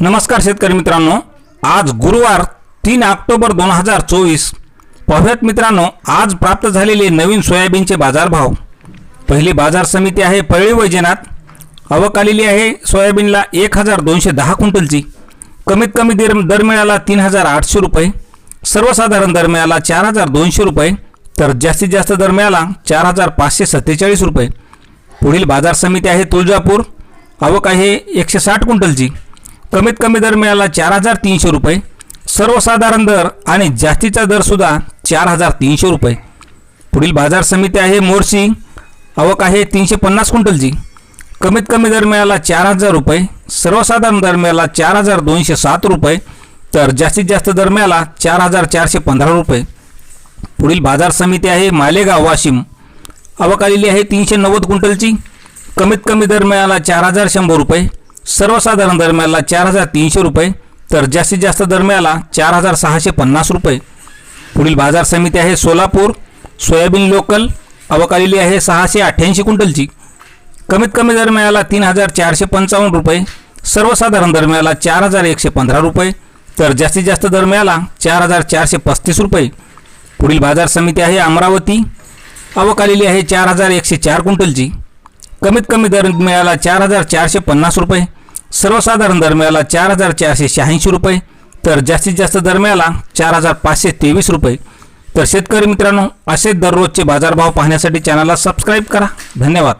नमस्कार शेतकरी मित्रांनो. आज गुरुवार तीन ऑक्टोबर दोन हजार चोवीस. पाहुयात मित्रांनो आज प्राप्त झालेले नवीन सोयाबीनचे बाजारभाव. पहिली बाजार समिती आहे परळी वैजनाथ आवक आलेली आहे सोयाबीनला एक हजार दोनशे दहा क्विंटलची. कमीत कमी दर दर मिळाला तीन हजार आठशे रुपये. सर्वसाधारण दर मिळाला चार हजार दोनशे रुपये. तर जास्तीत जास्त दर मिळाला चार हजार पाचशे सत्तेचाळीस रुपये. पुढील बाजार समिती आहे तुळजापूर. आवक आहे एकशे साठ क्विंटलची. कमीत कमी दर मिळाला चार हजार तीनशे रुपये. सर्वसाधारण दर आणि जास्तीचा दरसुद्धा चार हजार तीनशे रुपये. पुढील बाजार समिती आहे मोर्शी. आवक आहे तीनशे पन्नास क्विंटलची. कमीत कमी दर मिळाला चार हजार रुपये. सर्वसाधारण दर मिळाला चार हजार दोनशे सात रुपये. तर जास्तीत जास्त दर मिळाला चार हजार चारशे पंधरा रुपये. पुढील बाजार समिती आहे मालेगाव वाशिम. आवक आलेली आहे तीनशे नव्वद क्विंटलची. कमीत कमी दर मिळाला चार हजार शंभर रुपये. सर्वसाधारण दरम्यानला चार हजार तीनशे रुपये तर जास्तीत जास्त दरम्याला चार हजार सहाशे पन्नास रुपये. पुढील बाजार समिती आहे सोलापूर सोयाबीन लोकल अवकालेली आहे सहाशे अठ्ठ्याऐंशी क्विंटलची. कमीत कमी दरम्याला तीन हजार चारशे पंचावन्न रुपये सर्वसाधारण दरम्याला चार हजार एकशे पंधरा रुपये तर जास्तीत जास्त दर मिळाला चार हजार चारशे पस्तीस रुपये. पुढील बाजार समिती आहे अमरावती अवकालेली आहे चार हजार एकशे चार क्विंटलची. कमीत कमी दर मिळाला चार हजार चारशे पन्नास रुपये सर्वसाधारण दरम्याला चार हजार चारशे शहाऐंशी रुपये तर जास्तीत जास्त दरम्याला चार हजार पाचशे तेवीस रुपये. तर शेतकरी मित्रांनो असे दररोजचे बाजारभाव पाहण्यासाठी चॅनलला सबस्क्राईब करा. धन्यवाद.